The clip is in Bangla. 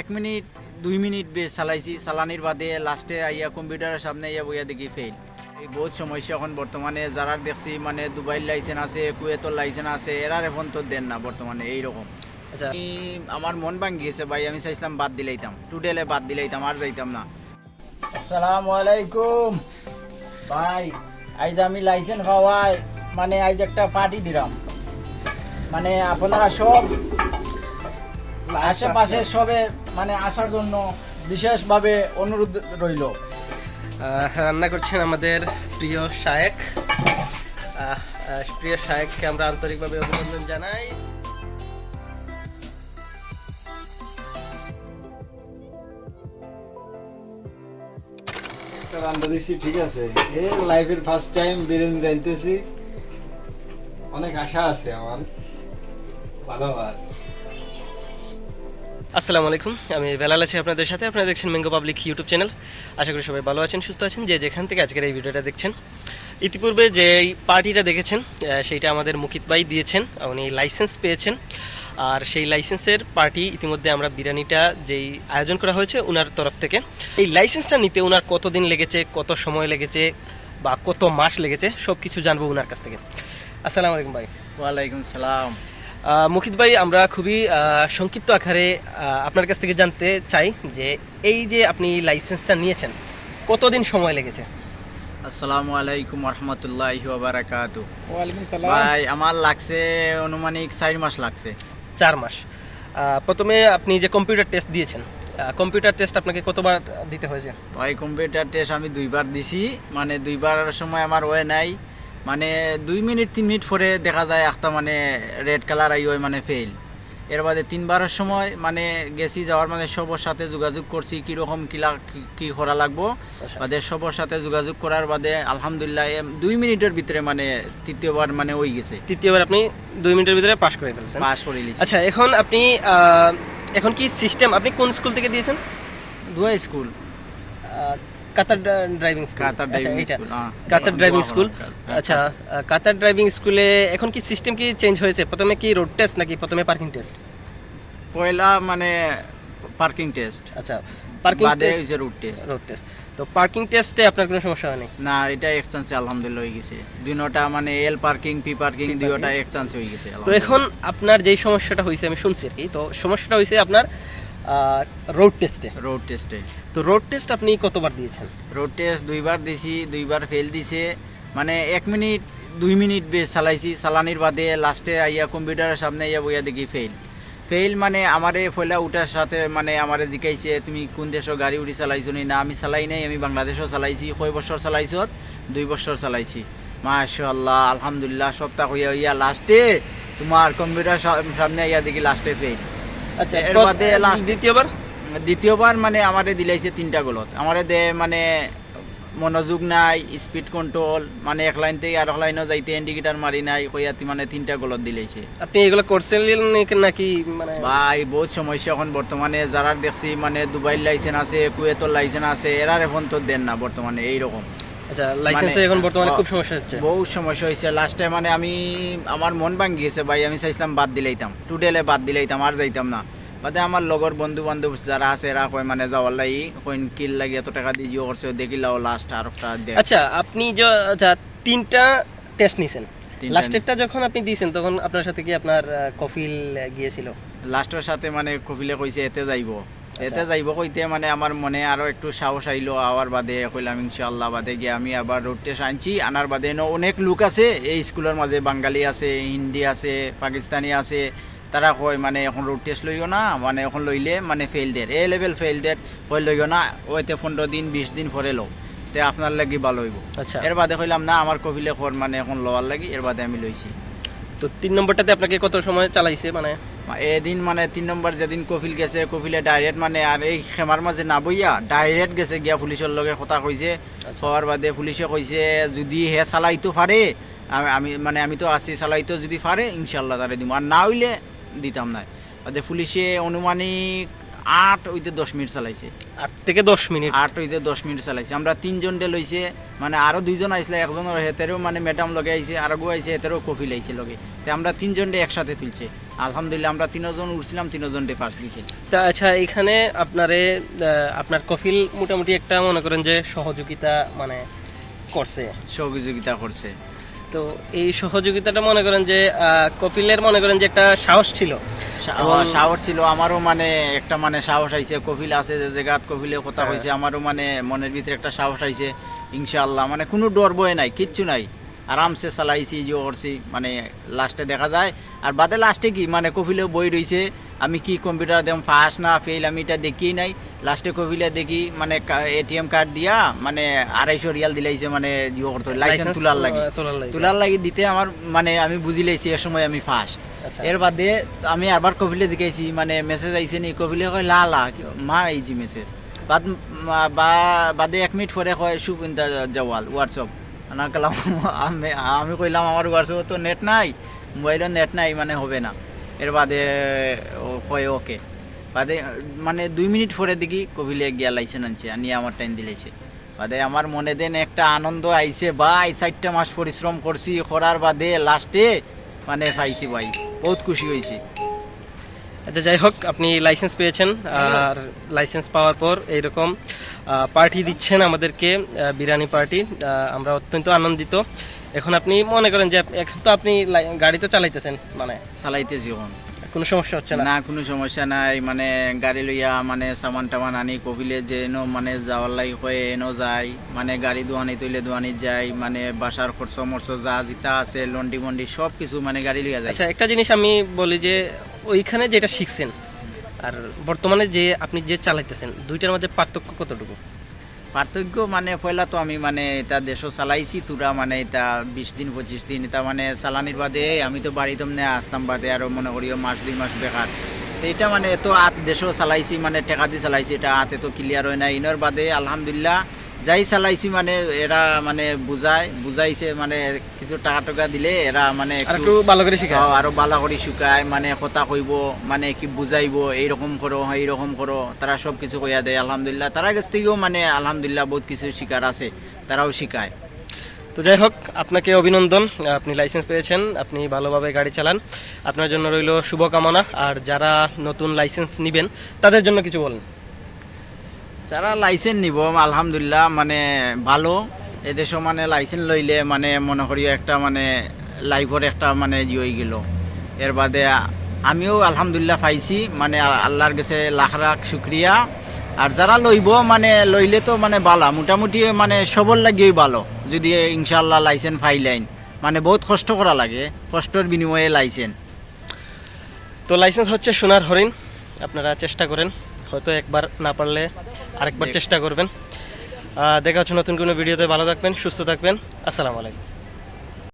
এক মিনিট দুই মিনিট বেশ চালাইছি। চালানির বাদে লাস্টে আইয়া কম্পিউটারের সামনে আইয়া বইয়া দেখি ফেল এই বহুত সমস্যা এখন বর্তমানে যারা দেখছি মানে দুবাইয়ের লাইসেন্স আছে কুয়েতর লাইসেন্স আছে এরার এখন তো দেন না বর্তমানে এইরকম। আচ্ছা। আমার মন ভাঙ্গি গেছে ভাই আমি চাইছিলাম বাদ দিলাইতাম। টুডেলে বাদ দিলাইতাম আর যাইতাম না। আসসালামু আলাইকুম। ভাই আইজ আমি লাইসেন্স হওয়াই মানে আইজ একটা পার্টি দিলাম। মানে আপনারা সব আশেপাশে সবে মানে আসার জন্য বিশেষভাবে অনুরোধ রইল। রান্না করছেন আমাদের প্রিয় শায়েক। প্রিয় শায়েককে আমরা আন্তরিকভাবে অভিনন্দন জানাই। একটা রান্না দিচ্ছি ঠিক আছে। এ লাইফের ফার্স্ট টাইম বিরিয়ানি রাঁধতেছি। অনেক আশা আছে আমার। ভালো আর আসসালামু আলাইকুম, আমি বেলাল আছি আপনাদের সাথে। আপনারা দেখছেন ম্যাঙ্গো পাবলিক ইউটিউব চ্যানেল আশা করি সবাই ভালো আছেন, সুস্থ আছেন। যে যেখান থেকে আজকের এই ভিডিওটা দেখছেন, ইতিপূর্বে যে পার্টিটা দেখেছেন সেইটা আমাদের মুকিত ভাই দিয়েছেন, উনি লাইসেন্স পেয়েছেন। আর সেই লাইসেন্সের পার্টি ইতিমধ্যে আমরা বিরিয়ানিটা যেই আয়োজন করা হয়েছে ওনার তরফ থেকে। এই লাইসেন্সটা নিতে ওনার কতদিন লেগেছে, কত সময় লেগেছে, বা কত মাস লেগেছে সব কিছু জানব ওনার কাছ থেকে। আসসালামু আলাইকুম ভাই। ওয়ালাইকুম সালাম। আহ, মুকিত ভাই আমরা খুবই সংক্ষিপ্ত আকারে আপনার কাছ থেকে জানতে চাই যে এই যে আপনি লাইসেন্সটা নিয়েছেন কতদিন সময় লেগেছে? আসসালামু আলাইকুম রহমতুল্লাহ বারাকাতু ভাই আমার লাগছে অনুমানিক চার মাস লাগছে। চার মাস। প্রথমে আপনি যে কম্পিউটার টেস্ট দিয়েছেন কম্পিউটার টেস্ট আপনাকে কতবার দিতে হয়েছে? ভাই কম্পিউটার টেস্ট আমি দুইবার দিছি। মানে দুইবার সময় আমার ওয়ে নাই। মানে দুই মিনিট তিন মিনিট পরে দেখা যায় একটা মানে রেড কালার আই হয় মানে ফেল এর বাদে তিনবারের সময় মানে গেছি যাওয়ার মানে সবার সাথে যোগাযোগ করছি কীরকম কিলা কি- কি করা লাগবো। আচ্ছা। বাদে সবার সাথে যোগাযোগ করার বাদে আলহামদুলিল্লাহ দুই মিনিটের ভিতরে মানে তৃতীয়বার মানে ওই গেছে। তৃতীয়বার আপনি দুই মিনিটের ভিতরে পাশ করে ফেলছেন। পাস করে লিছি আচ্ছা এখন আপনি এখন কি সিস্টেম আপনি কোন স্কুল থেকে দিয়েছেন? দুয়া school Qatar driving school Qatar আচ্ছা, ড্রাইভিং স্কুল হ্যাঁ। কাতার ড্রাইভিং স্কুল আচ্ছা কাতার ড্রাইভিং স্কুলে এখন কি সিস্টেম কি চেঞ্জ হয়েছে? প্রথমে কি রোড টেস্ট নাকি প্রথমে পার্কিং টেস্ট পয়লা মানে পার্কিং টেস্ট আচ্ছা parking test route test road test তো পার্কিং টেস্টে আপনার কোনো সমস্যা হয়নি? না এটা এক্সচেঞ্জ আলহামদুলিল্লাহ হয়ে গেছে। দুইটা মানে এল পার্কিং পি পার্কিং দুইটা এক্সচেঞ্জ হয়ে গেছে তো এখন আপনার যেই সমস্যাটা হয়েছে আমি শুনছি আর কি তো সমস্যাটা হয়েছে আপনার রোড টেস্টে রোড টেস্টে তো রোড টেস্ট আপনি কতবার দিয়েছেন? রোড টেস্ট দুইবার দিছি দুইবার ফেল দিছে। মানে এক মিনিট দুই মিনিট বেশ চালাইছি। চালানির বাদে লাস্টে আইয়া কম্পিউটারের সামনে আইয়া বইয়া দেখি ফেল ফেল মানে আমারে ফেলা উঠার সাথে মানে আমারে জিকাইছে তুমি কোন দেশের গাড়ি উড়ি চালাইছো নি? না আমি চালাই নাই আমি বাংলাদেশও চালাইছি। কয় বছর চালাইছত দুই বছর চালাইছি। মাশাল্লাহ আলহামদুলিল্লাহ সপ্তাহ হইয়া হইয়া লাস্টে তোমার কম্পিউটার সামনে আইয়া দেখি লাস্টে ফেল আচ্ছা এর বাদে দ্বিতীয়বার? দ্বিতীয়বার মানে আমারে দিলাইছে তিনটা গলত। আমারে দে মানে মনোযোগ নাই স্পিড কন্ট্রোল মানে এক লাইন থেকে আর এক লাইনও যাইতে ইন্ডিকেটার মারি নাই কইয়াতি মানে তিনটা গলত দিলাইছে। আপনি এগুলো করছেন নাকি মানে ভাই বহুত সমস্যা এখন বর্তমানে যারা দেখছি মানে দুবাইয়ের লাইসেন্স আছে কুয়েতর লাইসেন্স আছে এরার এখন তো দেন না বর্তমানে এইরকম। আচ্ছা লাইসেন্সে এখন বর্তমানে খুব সমস্যা হচ্ছে। বহুত সমস্যা হয়েছে। লাস্ট টাইম মানে আমি আমার মন ভাঙ্গি গেছে ভাই আমি চাইছিলাম বাদ দিলাইতাম। টুডেলে বাদ দিলাইতাম আর যাইতাম না। বাদে আমার লগর বন্ধু বান্ধব যারা আছে এরা কয় মানে যাওয়ার লাগি কইন কিল লাগি এত টাকা দিয়ে জিও করছে দেখিলাও লাস্ট আর একটা আচ্ছা আপনি যে আচ্ছা তিনটা টেস্ট নিছেন। লাস্টেরটা যখন আপনি দিয়েছেন তখন আপনার সাথে কি আপনার কফিল গিয়েছিল? লাস্টের সাথে মানে কপিলে কইছে এতে যাইব। এতে যাইব কইতে মানে আমার মনে আরও একটু সাহস আইলো আওয়ার বাদে কইলাম ইনশাআল্লাহ বাদে গিয়ে আমি আবার রোড টেস্ট আনছি। আনার বাদে অনেক লোক আছে এই স্কুলের মাঝে বাঙালি আছে হিন্দি আছে পাকিস্তানি আছে তারা কয় মানে এখন রোড টেস্ট লইও না মানে এখন লইলে মানে ফেল দের এ লেভেল ফেল দের কই লইও না ওইতে পনেরো দিন বিশ দিন পরে লো তে আপনার লাগি ভালো হইব। আচ্ছা। এর বাদে কইলাম না আমার কর মানে এখন লওয়ার লাগি এর বাদে আমি লইছি। তো তিন নম্বরটাতে আপনাকে কত সময় চালাইছে মানে? এদিন মানে তিন নম্বর যেদিন কফিল গেছে কফিলে ডাইরেক্ট মানে আর এই খেমার মাঝে না বইয়া ডাইরেক্ট গেছে গিয়া পুলিশের লগে কথা কইছে। আচ্ছা। হওয়ার বাদে পুলিশে কইছে যদি হে চালাইতো পারে আমি- আমি মানে আমি তো আছি চালাইতো যদি পারে ইনশাল্লাহ তারে দিম। আর না হইলে দিতাম না বাদে পুলিশে অনুমানিক আট হইতে দশ মিনিট চালাইছে। আট থেকে দশ মিনিট। আট হইতে দশ মিনিট চালাইছে। আমরা তিনজন ডে লইছে মানে আরও দুইজন আইসলে একজনের হেতেরও মানে ম্যাডাম লগে আইছে আর গো আইছে হেতেরও কফিল আইছে লগে। তো আমরা তিনজন ডে একসাথে তুলছে। আলহামদুলিল্লাহ আমরা তিনজন উঠছিলাম তিনজন ডে পাস দিছে। তা আচ্ছা এখানে আপনারে আপনার কফিল মোটামুটি একটা মনে করেন যে সহযোগিতা মানে করছে। সহযোগিতা করছে। তো এই সহযোগিতাটা মনে করেন যে কপিলের মনে করেন যে একটা সাহস ছিল। সাহস ছিল। আমারও মানে একটা মানে সাহস আইছে। কপিল আছে যে জায়গাত কপিলে কথা হ্যাঁ। হয়েছে আমারও মানে মনের ভিতরে একটা সাহস আইছে ইনশাআল্লাহ। মানে কোনো ডর বয়ে নাই কিচ্ছু নাই। আরামসে চালাইছি যে করছি মানে লাস্টে দেখা যায়। আর বাদে লাস্টে কি মানে কফিলেও বই রইছে আমি কি কম্পিউটার দেম ফার্স্ট না ফেল আমি এটা দেখি নাই। লাস্টে কফিলে দেখি মানে এটিএম কার্ড দিয়া মানে আড়াইশো রিয়াল দিলাইছে মানে জিও করতে লাইসেন্স তোলার লাগে। তোলার লাগে। দিতে আমার মানে আমি বুঝি লাইছি এ সময় আমি ফার্স্ট আচ্ছা। এর বাদে আমি আবার কপিলে জিজ্ঞাসি মানে মেসেজ আইছে নি কপিলে কয় লা লা মা এইজি মেসেজ বাদ বা বাদে এক মিনিট পরে কয় শুভ ইন্তা জওয়াল হোয়াটসঅ্যাপ না কলাম আমি আমি কইলাম আমার হোয়াটসঅ্যাপে তো নেট নাই মোবাইলের নেট নাই মানে হবে না। এর বাদে ও কয় ওকে। বাদে মানে দুই মিনিট পরে দেখি কপিলে গিয়া লাইসেন্স আনছে আনিয়ে আমার টাইম দিলেছে। বাদে আমার মনে দেন একটা আনন্দ আইছে ভাই চারটা মাস পরিশ্রম করছি করার বাদে লাস্টে মানে পাইছি ভাই বহুত খুশি হয়েছি আচ্ছা যাই হোক আপনি লাইসেন্স পেয়েছেন আর লাইসেন্স পাওয়ার পর এইরকম পার্টি দিচ্ছেন আমাদেরকে বিরিয়ানি পার্টি আমরা অত্যন্ত আনন্দিত। এখন আপনি মনে করেন যে এখন তো আপনি লাই- গাড়ি তো চালাইতেছেন মানে? চালাইতেছি এখন কোনো সমস্যা হচ্ছে না? কোনো সমস্যা নাই। মানে গাড়ি লইয়া মানে সামান টামান আনি কবিলে যে এনো মানে যাওয়ার লাগি হয়ে এনো যায়। মানে গাড়ি দোয়ানি তৈলে দোয়ানি যায় মানে বাসার খরচ মরচ যা জিতা আছে লন্ডি মন্ডি সব কিছু মানে গাড়ি লইয়া যায়। আচ্ছা একটা জিনিস আমি বলি যে ওইখানে যেটা শিখছেন আর বর্তমানে যে আপনি যে চালাইতেছেন, দুইটার মধ্যে পার্থক্য কতটুকু? পার্থক্য মানে পয়লা তো আমি মানে এটা দেশও চালাইছি, তুরা মানে এটা বিশ দিন, পঁচিশ দিন এটা মানে চালানির বাদে আমি তো বাড়ি তো আসতাম বাদে আরও মনে করিও মাস, দুই মাস বেকার। এটা মানে এত আত দেশও চালাইছি মানে টেকা দিয়ে চালাইছি, এটা হাতে তো ক্লিয়ার হয় না ইনোর বাদে আলহামদুলিল্লাহ যাই চালাইছি মানে এরা মানে বুঝায় বুঝাইছে মানে কিছু টাকা টাকা দিলে এরা মানে একটু ভালো করে হ্যাঁ, আরও বালা করে শুকায় মানে কথা কইব মানে কি বুঝাইব এইরকম করো এইরকম করো তারা সব কিছু কইয়া দেয় আলহামদুলিল্লাহ। তারা কাছ থেকেও মানে আলহামদুলিল্লাহ বহুত কিছু শিকার আছে তারাও শিখায় তো যাই হোক আপনাকে অভিনন্দন আপনি লাইসেন্স পেয়েছেন আপনি ভালোভাবে গাড়ি চালান আপনার জন্য রইল শুভকামনা। আর যারা নতুন লাইসেন্স নেবেন তাদের জন্য কিছু বলেন। যারা লাইসেন্স নিব, আলহামদুলিল্লাহ মানে ভালো। এদেশও মানে লাইসেন্স লইলে মানে মনে করি একটা মানে লাইফের একটা মানে ই হয়ে গেল। এর বাদে আমিও আলহামদুলিল্লাহ পাইছি মানে আল্লাহর কাছে লাখ লাখ শুক্রিয়া। আর যারা লইব মানে লইলে তো মানে বালা, মোটামুটি মানে সবর লাগিয়েই ভালো, যদি ইনশাল্লাহ লাইসেন্স ফাইলাইন মানে বহুত কষ্ট করা লাগে, কষ্টর বিনিময়ে লাইসেন্স তো লাইসেন্স হচ্ছে সোনার হরিণ, আপনারা চেষ্টা করেন, হয়তো একবার না পারলে আরেকবার চেষ্টা করবেন। দেখা হচ্ছে নতুন কোনো ভিডিওতে। ভালো থাকবেন সুস্থ থাকবেন। আসসালামু আলাইকুম।